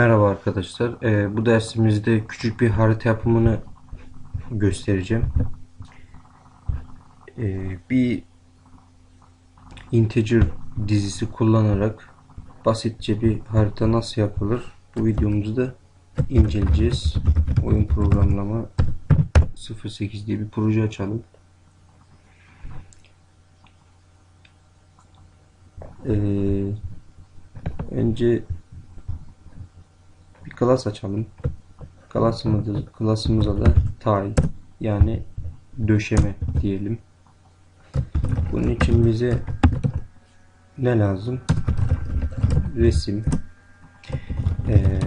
Merhaba arkadaşlar. Ee, bu dersimizde küçük bir harita yapımını göstereceğim. Ee, bir integer dizisi kullanarak basitçe bir harita nasıl yapılır bu videomuzda inceleyeceğiz. Oyun programlama 08 diye bir proje açalım. Ee, önce class açalım. Class'ımıza, class'ımıza da tile yani döşeme diyelim. Bunun için bize ne lazım? Resim ee,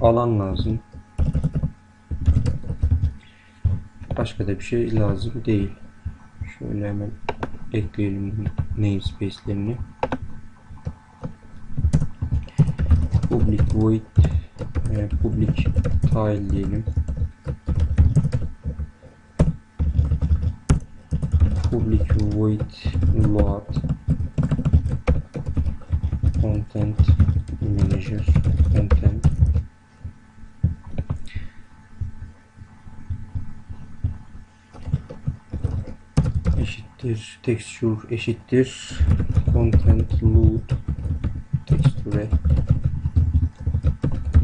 alan lazım. Başka da bir şey lazım değil. Şöyle hemen ekleyelim namespace'lerini. Public void e, public tile diyelim public void load content manager content. Eşittir texture eşittir. Content load texture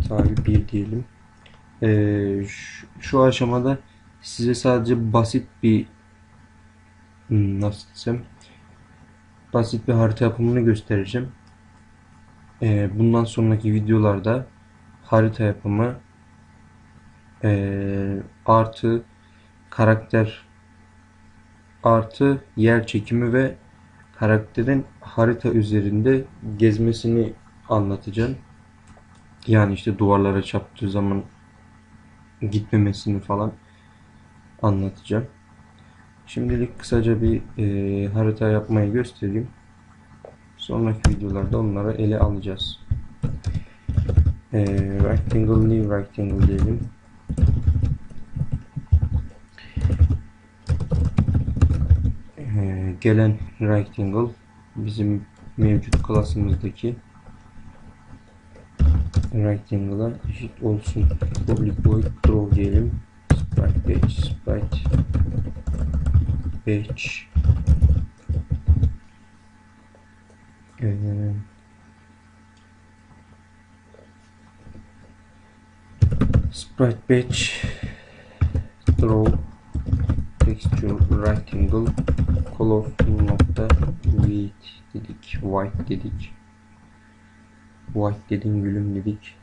tile 1 diyelim. Ee, şu, şu aşamada size sadece basit bir hmm, nasıl desem basit bir harita yapımını göstereceğim. Ee, bundan sonraki videolarda harita yapımı e, artı karakter artı yer çekimi ve karakterin harita üzerinde gezmesini anlatacağım. Yani işte duvarlara çarptığı zaman gitmemesini falan anlatacağım. Şimdilik kısaca bir e, harita yapmayı göstereyim. Sonraki videolarda onları ele alacağız. E, rectangle new rectangle diyelim. E, gelen rectangle bizim mevcut klasımızdaki rectangle'a eşit olsun. Public void draw diyelim. Sprite page, sprite page ee, sprite page draw texture rectangle color nokta white dedik white dedik white dedin gülüm dedik.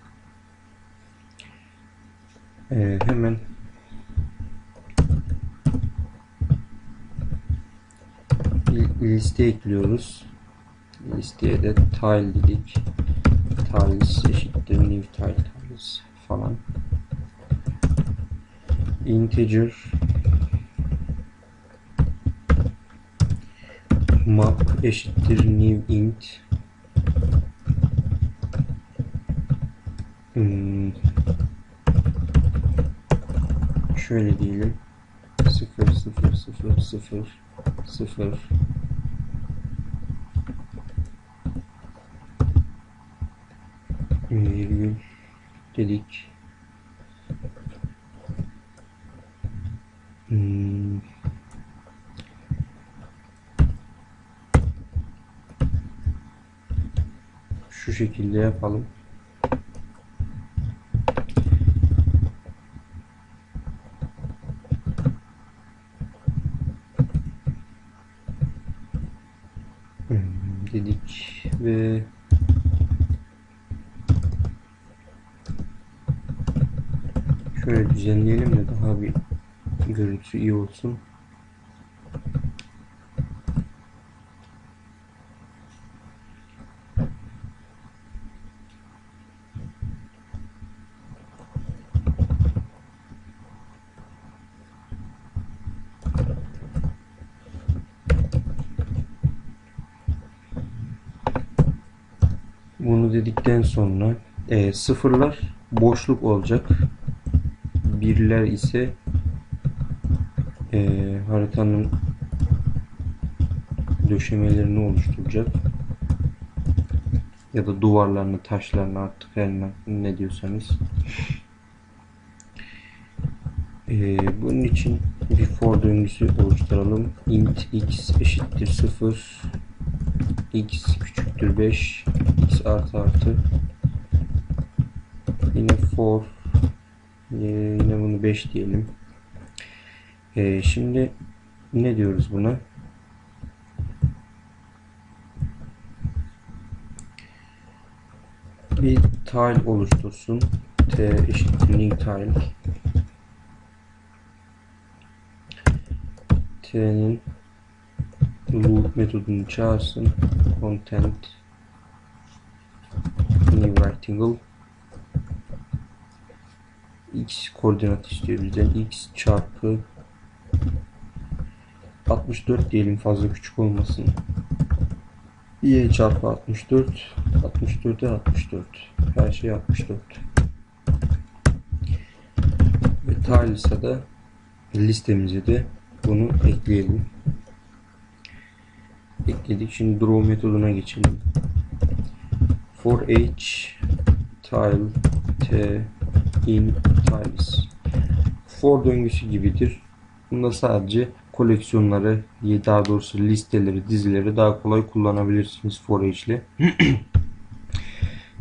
Ee, hemen liste ekliyoruz. Listeye de tile dedik. Tiles eşittir new tile tiles falan. İnteger map eşittir new int Hmm. Şöyle diyelim. 0 0 0 0 0 virgül dedik. Hmm. Şu şekilde yapalım. dedik ve şöyle düzenleyelim de daha bir görüntüsü iyi olsun. Bunu dedikten sonra e, sıfırlar boşluk olacak. Birler ise e, haritanın döşemelerini oluşturacak. ya da duvarlarını, taşlarını artık her ne, diyorsanız. Ee, bunun için bir for döngüsü oluşturalım. int x eşittir 0 x küçüktür 5 x artı artı yine for ee, yine bunu 5 diyelim. Ee, şimdi ne diyoruz buna? Bir tile oluştursun. T eşittir new tile. T'nin loop metodunu çağırsın. Content new rectangle x koordinat istiyor bizden. x çarpı 64 diyelim fazla küçük olmasın. y çarpı 64 64'e 64 her şey 64 ve tiles'a da listemize de bunu ekleyelim ekledik şimdi draw metoduna geçelim for h tile t in tiles for döngüsü gibidir bunda sadece koleksiyonları daha doğrusu listeleri dizileri daha kolay kullanabilirsiniz for each ile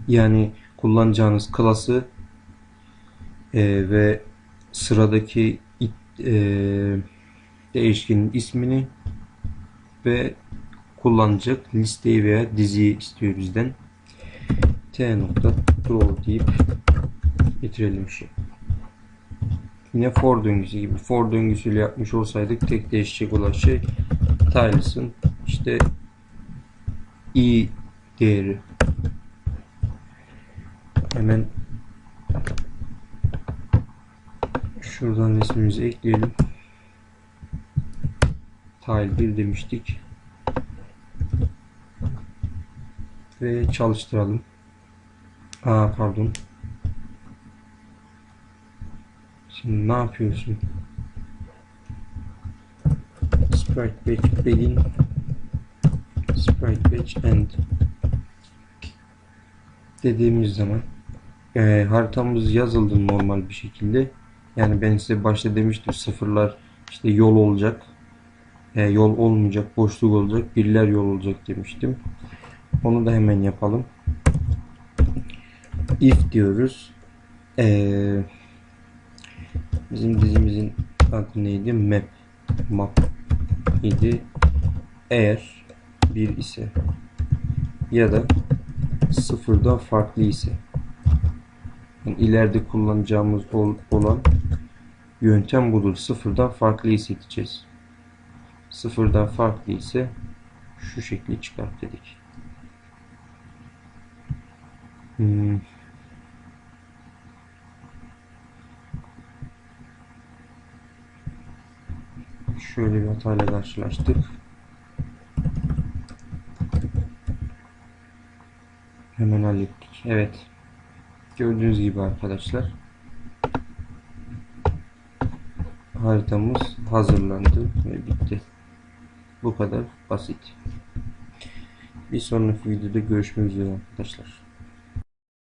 yani kullanacağınız klası e, ve sıradaki it, e, değişkenin ismini ve kullanacak listeyi veya diziyi istiyor bizden. t nokta draw deyip getirelim şey. Yine for döngüsü gibi. For döngüsüyle yapmış olsaydık tek değişecek olan şey tiles'ın işte i değeri. Hemen şuradan resmimizi ekleyelim. Tile 1 demiştik. Ve çalıştıralım. Aa pardon. Şimdi ne yapıyorsun? Sprite batch begin Sprite batch end dediğimiz zaman e, haritamız yazıldı normal bir şekilde. Yani ben size başta demiştim sıfırlar işte yol olacak. E, yol olmayacak, boşluk olacak, birler yol olacak demiştim. Onu da hemen yapalım. If diyoruz. Eee Bizim dizimizin adı neydi? Map. Map idi. Eğer bir ise ya da sıfırdan farklı ise yani ileride kullanacağımız ol, olan yöntem budur. Sıfırdan farklı ise diyeceğiz. Sıfırdan farklı ise şu şekli çıkart dedik. Hmm. Şöyle bir hatayla karşılaştık. Hemen hallettik. Evet. Gördüğünüz gibi arkadaşlar. Haritamız hazırlandı ve bitti. Bu kadar basit. Bir sonraki videoda görüşmek üzere arkadaşlar.